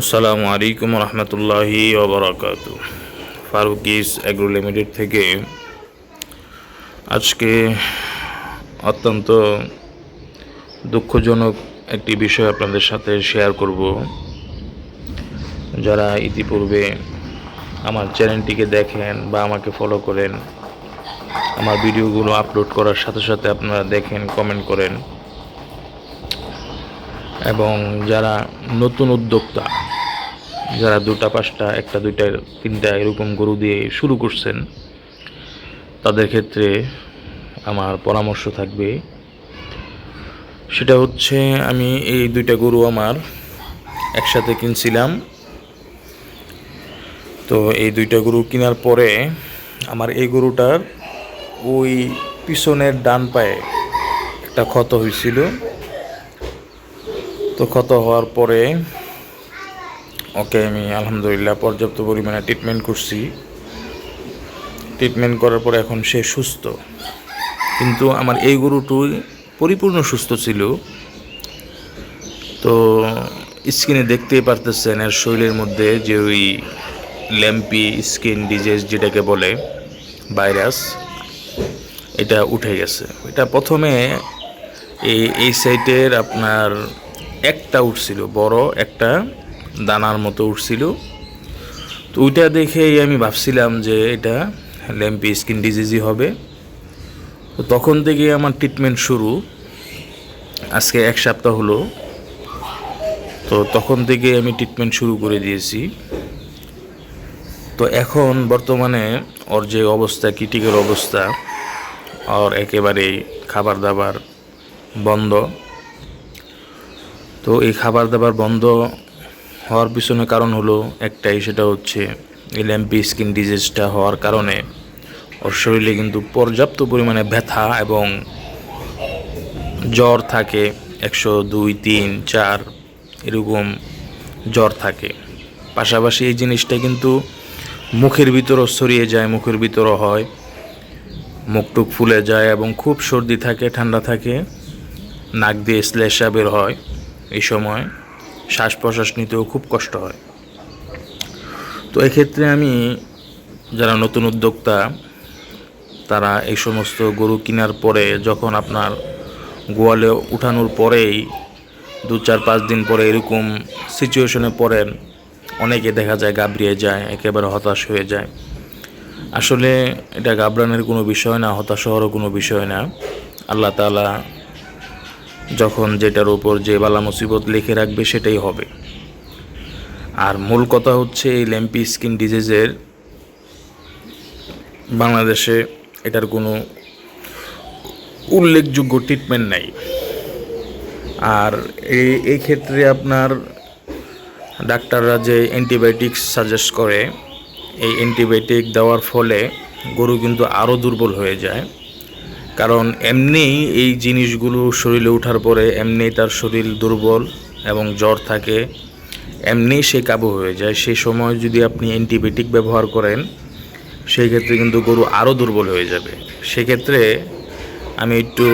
আসসালামু আলাইকুম রহমতুল্লাহি ওবরাকাত ফারুকিস অ্যাগ্রো লিমিটেড থেকে আজকে অত্যন্ত দুঃখজনক একটি বিষয় আপনাদের সাথে শেয়ার করব। যারা ইতিপূর্বে আমার চ্যানেলটিকে দেখেন বা আমাকে ফলো করেন, আমার ভিডিওগুলো আপলোড করার সাথে সাথে আপনারা দেখেন কমেন্ট করেন। এবং যারা নতুন উদ্যোক্তা যারা দুটা, পাঁচটা, একটা, দুইটা, তিনটা এরকম গরু দিয়ে শুরু করছেন, তাদের ক্ষেত্রে আমার পরামর্শ থাকবে। সেটা হচ্ছে, আমি এই দুইটা গরু আমার একসাথে কিনছিলাম। তো এই দুইটা গরু কেনার পরে আমার এই গরুটার ওই পিছনের ডান পায়ে একটা ক্ষত হয়েছিল। তো ক্ষত হওয়ার পরে ওকে আমি আলহামদুলিল্লাহ পর্যাপ্ত পরিমাণে ট্রিটমেন্ট করছি। ট্রিটমেন্ট করার পরে এখন সে সুস্থ। কিন্তু আমার এই গরুটি পরিপূর্ণ সুস্থ ছিল। তো স্কিনে দেখতেই পারতেছেন এর শরীরের মধ্যে যে ওই ল্যাম্পি স্কিন ডিজিজ যেটাকে বলে, ভাইরাস, এটা উঠে গেছে। এটা প্রথমে এই এই সাইটের আপনার একটা উঠছিল, বড় একটা দানার মতো উঠছিল। তো ওইটা দেখেই আমি ভাবছিলাম যে এটা ল্যাম্পি স্কিন ডিজিজই হবে। তো তখন থেকে আমার ট্রিটমেন্ট শুরু। আজকে এক সপ্তাহ হলো। তো তখন থেকে আমি ট্রিটমেন্ট শুরু করে দিয়েছি। তো এখন বর্তমানে ওর যে অবস্থা ক্রিটিক্যাল অবস্থা, ওর একেবারেই খাবার দাবার বন্ধ। তো এই খাবার দাবার বন্ধ হওয়ার পিছনে কারণ হলো একটাই, সেটা হচ্ছে ল্যাম্পি স্কিন ডিজিজটা হওয়ার কারণে ওর শরীরে কিন্তু পর্যাপ্ত পরিমাণে ব্যথা এবং জ্বর থাকে, একশো দুই, তিন, চার, এরকম জ্বর থাকে। পাশাপাশি এই জিনিসটা কিন্তু মুখের ভিতরও ছড়িয়ে যায়, মুখের ভিতরও হয়। মুখটুক ফুলে যায় এবং খুব সর্দি থাকে, ঠান্ডা থাকে, নাক দিয়ে শ্লেষা বের হয় এই সময়। শ্বাস প্রশ্বাস নিতেও খুব কষ্ট হয়। তো এক্ষেত্রে আমি যারা নতুন উদ্যোক্তা, তারা এই সমস্ত গরু কেনার পরে যখন আপনার গোয়ালে উঠানোর পরেই দু চার পাঁচ দিন পরে এরকম সিচুয়েশনে পড়েন, অনেকে দেখা যায় গাবড়িয়ে যায়, একেবারে হতাশ হয়ে যায়। আসলে এটা গাবড়ানোর কোনো বিষয় না, হতাশ হওয়ারও কোনো বিষয় না। আল্লাহ তালা যখন যেটার উপর যে বালা মুসিবত লিখে রাখবে সেটাই হবে। আর মূল কথা হচ্ছে এই ল্যাম্পি স্কিন ডিজিজের বাংলাদেশে এটার কোনো উল্লেখযোগ্য ট্রিটমেন্ট নাই। আর এই এই ক্ষেত্রে আপনার ডাক্তাররা যে অ্যান্টিবায়োটিক্স সাজেস্ট করে, এই অ্যান্টিবায়োটিক দেওয়ার ফলে গরু কিন্তু আরও দুর্বল হয়ে যায়। কারণ এমনিই এই জিনিসগুলো শরীরে ওঠার পরে এমনি তার শরীর দুর্বল এবং জ্বর থাকে এমনি সে কাবু হয়ে যায়। সেই সময় যদি আপনি অ্যান্টিবায়োটিক ব্যবহার করেন, সেই ক্ষেত্রে কিন্তু গরু আরও দুর্বল হয়ে যাবে। সেক্ষেত্রে আমি একটু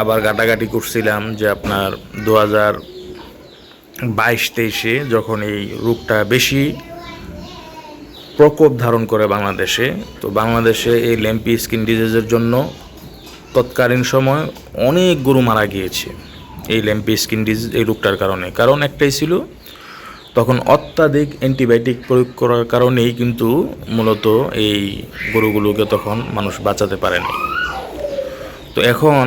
আবার গাটাগাটি করছিলাম যে আপনার দু হাজার বাইশ তেইশে যখন এই রোগটা বেশি প্রকোপ ধারণ করে বাংলাদেশে, তো বাংলাদেশে এই ল্যাম্পি স্কিন ডিজিজের জন্য তৎকালীন সময় অনেক গরু মারা গিয়েছে এই ল্যাম্পি স্কিন ডিজিজ এই রোগটার কারণে। কারণ একটাই ছিল, তখন অত্যাধিক অ্যান্টিবায়োটিক প্রয়োগ করার কারণেই কিন্তু মূলত এই গরুগুলোকে তখন মানুষ বাঁচাতে পারেনি। তো এখন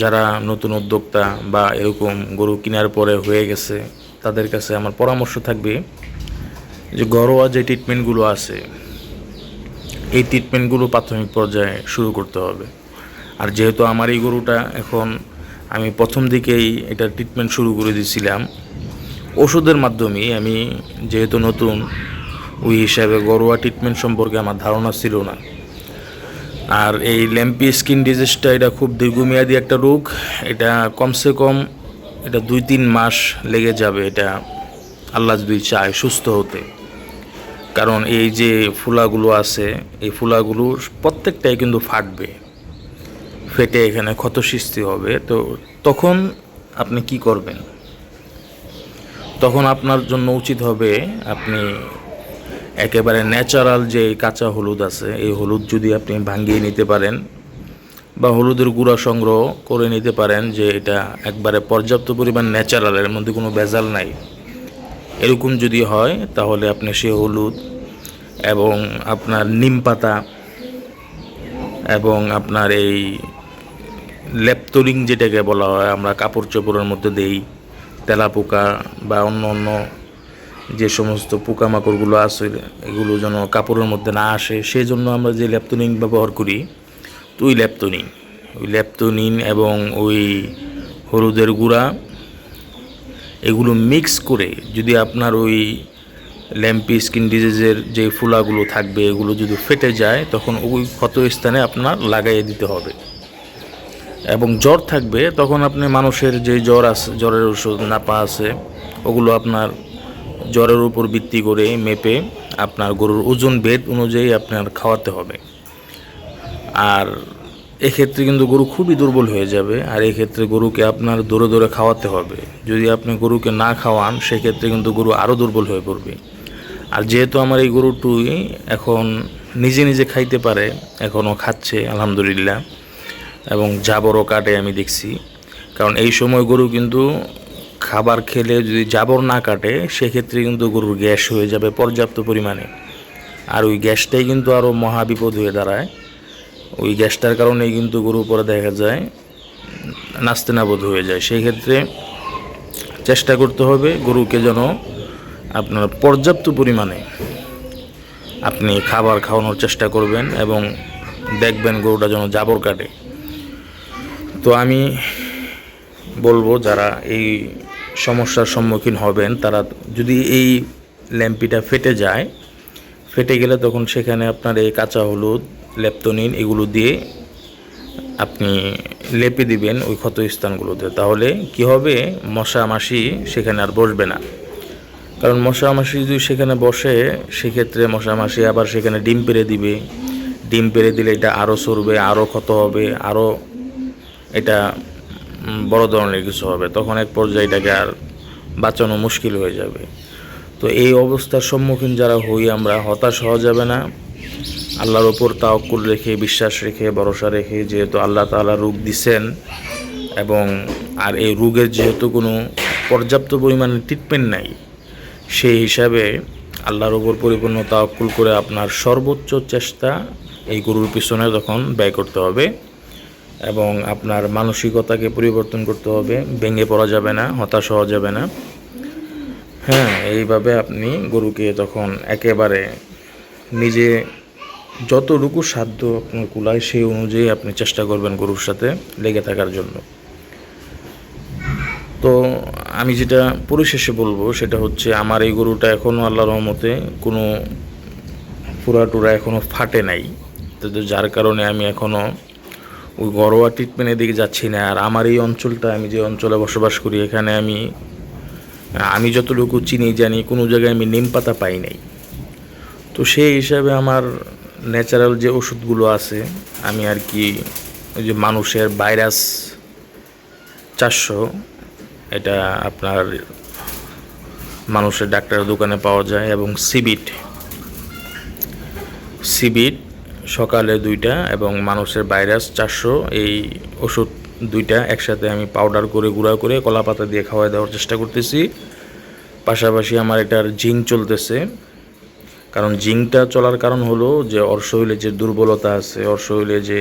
যারা নতুন উদ্যোক্তা বা এরকম গরু কেনার পরে হয়ে গেছে, তাদের কাছে আমার পরামর্শ থাকবে যে ঘরোয়া যে ট্রিটমেন্টগুলো আছে, এই ট্রিটমেন্টগুলো প্রাথমিক পর্যায়ে শুরু করতে হবে। আর যেহেতু আমার এই গরুটা এখন আমি প্রথম দিকেই এটা ট্রিটমেন্ট শুরু করে দিয়েছিলাম ওষুধের মাধ্যমেই আমি যেহেতু নতুন, ওই হিসাবে ঘরোয়া ট্রিটমেন্ট সম্পর্কে আমার ধারণা ছিল না। আর এই ল্যাম্পি স্কিন ডিজিজটা এটা খুব দীর্ঘমেয়াদী একটা রোগ, এটা কমসে কম এটা দুই তিন মাস লেগে যাবে, এটা আল্লাহ যদি চায় সুস্থ হতে। কারণ এই যে ফুলাগুলো আছে, এই ফুলাগুলো প্রত্যেকটাই কিন্তু ফাটবে। ফেটে এখানে ক্ষত সৃষ্টি হবে, তো তখন আপনি কি করবেন? তখন আপনার জন্য উচিত হবে আপনি একেবারে ন্যাচারাল যে কাঁচা হলুদ আছে, এই হলুদ যদি আপনি ভাঙিয়ে নিতে পারেন বা হলুদের গুঁড়া সংগ্রহ করে নিতে পারেন যে এটা একবারে পর্যাপ্ত পরিমাণ ন্যাচারাল এর মধ্যে কোনো ভেজাল নাই। এরকম যদি হয়, তাহলে আপনি সে হলুদ এবং আপনার নিম পাতা এবং আপনার এই লেপতরিং যেটাকে বলা হয়, আমরা কাপড় চোপড়ের মধ্যে দেই, তেলাপোকা বা অন্য অন্য যে সমস্ত পোকামাকড়গুলো আছে, এগুলো যেন কাপড়ের মধ্যে না আসে, সেই জন্য আমরা যে ল্যাপতনিন ব্যবহার করি তো ওই ল্যাপতনিন ওই ল্যাপতনিন এবং ওই হলুদের গুঁড়া, এগুলো মিক্স করে যদি আপনার ওই ল্যাম্পি স্কিন ডিজিজের যে ফুলাগুলো থাকবে, এগুলো যদি ফেটে যায়, তখন ওই ক্ষত স্থানে আপনার লাগাইয়ে দিতে হবে। এবং জ্বর থাকবে, তখন আপনি মানুষের যে জ্বর আছে জ্বরের ওষুধ, নাপা আছে, ওগুলো আপনার জ্বরের উপর ভিত্তি করে মেপে আপনার গরুর ওজন বেদ অনুযায়ী আপনার খাওয়াতে হবে। আর এক্ষেত্রে কিন্তু গরু খুবই দুর্বল হয়ে যাবে, আর এক্ষেত্রে গরুকে আপনার দৌড়ে দৌড়ে খাওয়াতে হবে। যদি আপনি গরুকে না খাওয়ান, সেক্ষেত্রে কিন্তু গরু আরও দুর্বল হয়ে পড়বে। আর যেহেতু আমার এই গরুটুই এখন নিজে নিজে খাইতে পারে এখনও খাচ্ছে, আলহামদুলিল্লাহ। এবং জাবরও কাটে আমি দেখছি। কারণ এই সময় গরু কিন্তু খাবার খেলে যদি জাবর না কাটে, সেক্ষেত্রে কিন্তু গরুর গ্যাস হয়ে যাবে পর্যাপ্ত পরিমাণে। আর ওই গ্যাসটাই কিন্তু আরও মহাবিপদ হয়ে দাঁড়ায়। ওই গ্যাসটার কারণেই কিন্তু গরু পরে দেখা যায় নাস্তে নাবোধ হয়ে যায়। সেই ক্ষেত্রে চেষ্টা করতে হবে গরুকে যেন আপনার পর্যাপ্ত পরিমাণে আপনি খাবার খাওয়ানোর চেষ্টা করবেন এবং দেখবেন গরুটা যেন জাবর কাটে। তো আমি বলব, যারা এই সমস্যার সম্মুখীন হবেন, তারা যদি এই ল্যাম্পিটা ফেটে যায়, ফেটে গেলে তখন সেখানে আপনার এই কাঁচা হলুদ, লেপতনিন এগুলো দিয়ে আপনি লেপে দিবেন ওই ক্ষত স্থানগুলোতে তাহলে কি হবে? মশা মাসি সেখানে আর বসবে না। কারণ মশা মাসি যদি সেখানে বসে, সেক্ষেত্রে মশা মাসি আবার সেখানে ডিম পেড়ে দিবে। ডিম পেড়ে দিলে এটা আরও সরবে আরও ক্ষত হবে আরও এটা বড় ধরনের কিছু হবে। তখন এক পর্যায়ে এটাকে আর বাঁচানো মুশকিল হয়ে যাবে। তো এই অবস্থার সম্মুখীন যারা হই, আমরা হতাশ হওয়া যাবে না। আল্লাহর ওপর তাওকুল রেখে, বিশ্বাস রেখে, ভরসা রেখে যেহেতু আল্লাহ তাআলা রোগ দিছেন এবং আর এই রোগের যেহেতু কোনো পর্যাপ্ত পরিমাণে ট্রিটমেন্ট নাই, সেই হিসাবে আল্লাহর ওপর পরিপূর্ণ তাওকুল করে আপনার সর্বোচ্চ চেষ্টা এই গরুর পিছনে তখন ব্যয় করতে হবে। এবং আপনার মানসিকতাকে পরিবর্তন করতে হবে, ভেঙে পড়া যাবে না, হতাশ হওয়া যাবে না। হ্যাঁ এইভাবে আপনি গরুকে তখন একেবারে নিজে যতটুকু সাধ্য আপনার কুলায়, সেই অনুযায়ী আপনি চেষ্টা করবেন গরুর সাথে লেগে থাকার জন্য। তো আমি যেটা পরিশেষে বলব, সেটা হচ্ছে আমার এই গরুটা এখনও আল্লাহ রহমতে কোনো পুরা টুরা এখনও ফাটে নাই। তো যার কারণে আমি এখনও ওই ঘরোয়া ট্রিটমেন্টের দিকে যাচ্ছি না। আর আমার এই অঞ্চলটা, আমি যে অঞ্চলে বসবাস করি, এখানে আমি আমি যতটুকু চিনি, জানি, কোনো জায়গায় আমি নিম পাতা পাই নাই। তো সেই হিসাবে আমার ন্যাচারাল যে ওষুধগুলো আছে, আমি আর কি, ওই যে মানুষের ভাইরাস চারশো, এটা আপনার মানুষের ডাক্তারের দোকানে পাওয়া যায় এবং সিবিট সিবিট সকালে দুইটা এবং মানুষের ভাইরাস চারশো, এই ওষুধ দুইটা একসাথে আমি পাউডার করে, গুঁড়া করে কলা পাতা দিয়ে খাওয়াই দেওয়ার চেষ্টা করতেছি। পাশাপাশি আমার এটার জিঙ্ক চলতেছে। কারণ জিঙ্কটা চলার কারণ হলো যে ওর যে দুর্বলতা আছে, ওর যে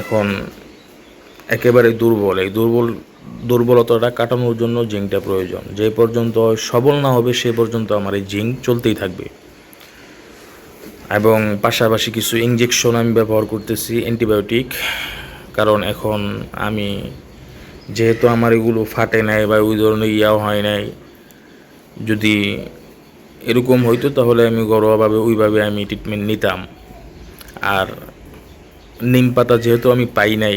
এখন একেবারে দুর্বল, এই দুর্বল, দুর্বলতাটা কাটানোর জন্য জিঙ্কটা প্রয়োজন। যে পর্যন্ত সবল না হবে, সে পর্যন্ত আমার এই জিঙ্ক চলতেই থাকবে। এবং পাশাপাশি কিছু ইঞ্জেকশন আমি ব্যবহার করতেছি অ্যান্টিবায়োটিক কারণ এখন আমি যেহেতু আমার এগুলো ফাটে নাই বা ওই ধরনের ইয়াও হয় নাই, যদি এরকম হইতো তাহলে আমি ঘরোয়াভাবে ওইভাবে আমি ট্রিটমেন্ট নিতাম। আর নিম পাতা যেহেতু আমি পাই নাই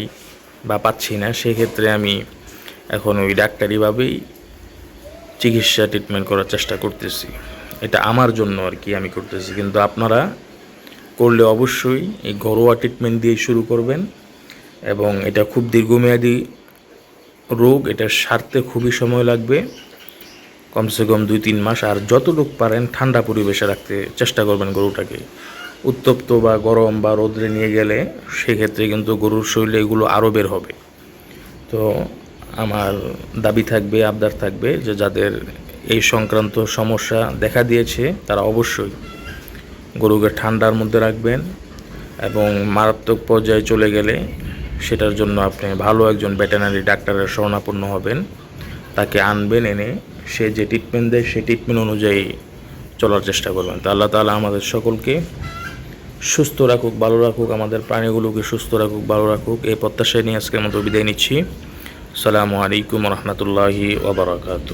বা পাচ্ছি না, সেক্ষেত্রে আমি এখন ওই ডাক্তারিভাবেই চিকিৎসা ট্রিটমেন্ট করার চেষ্টা করতেছি। এটা আমার জন্য আর কি আমি করতেছি, কিন্তু আপনারা করলে অবশ্যই এই ঘরোয়া ট্রিটমেন্ট দিয়ে শুরু করবেন এবং এটা খুব দীর্ঘমেয়াদী রোগ, এটা সারতে খুবই সময় লাগবে। কমসে কম দুই তিন মাস, আর যতটুকু পারেন ঠান্ডা পরিবেশে রাখতে চেষ্টা করবেন গরুটাকে। উত্তপ্ত বা গরম বা রোদ্রে নিয়ে গেলে সেক্ষেত্রে কিন্তু গরুর শরীরে এগুলো আরও বের হবে। তো আমার দাবি থাকবে, আবদার থাকবে যে যাদের এই সংক্রান্ত সমস্যা দেখা দিয়েছে, তারা অবশ্যই গরুকে ঠান্ডার মধ্যে রাখবেন এবং মারাত্মক পর্যায়ে চলে গেলে সেটার জন্য আপনি ভালো একজন ভেটেনারি ডাক্তারের শরণাপন্ন হবেন। তাকে আনবেন, এনে সে যে ট্রিটমেন্ট দেয় সেই ট্রিটমেন্ট অনুযায়ী চলার চেষ্টা করবেন। তো আল্লাহ তালা আমাদের সকলকে সুস্থ রাখুক, ভালো রাখুক, আমাদের প্রাণীগুলোকে সুস্থ রাখুক, ভালো রাখুক। এই প্রত্যাশায় নিয়ে আজকের মতো বিদায় নিচ্ছি। সালামু আলাইকুম রহমতুল্লাহি ওবরাকাতু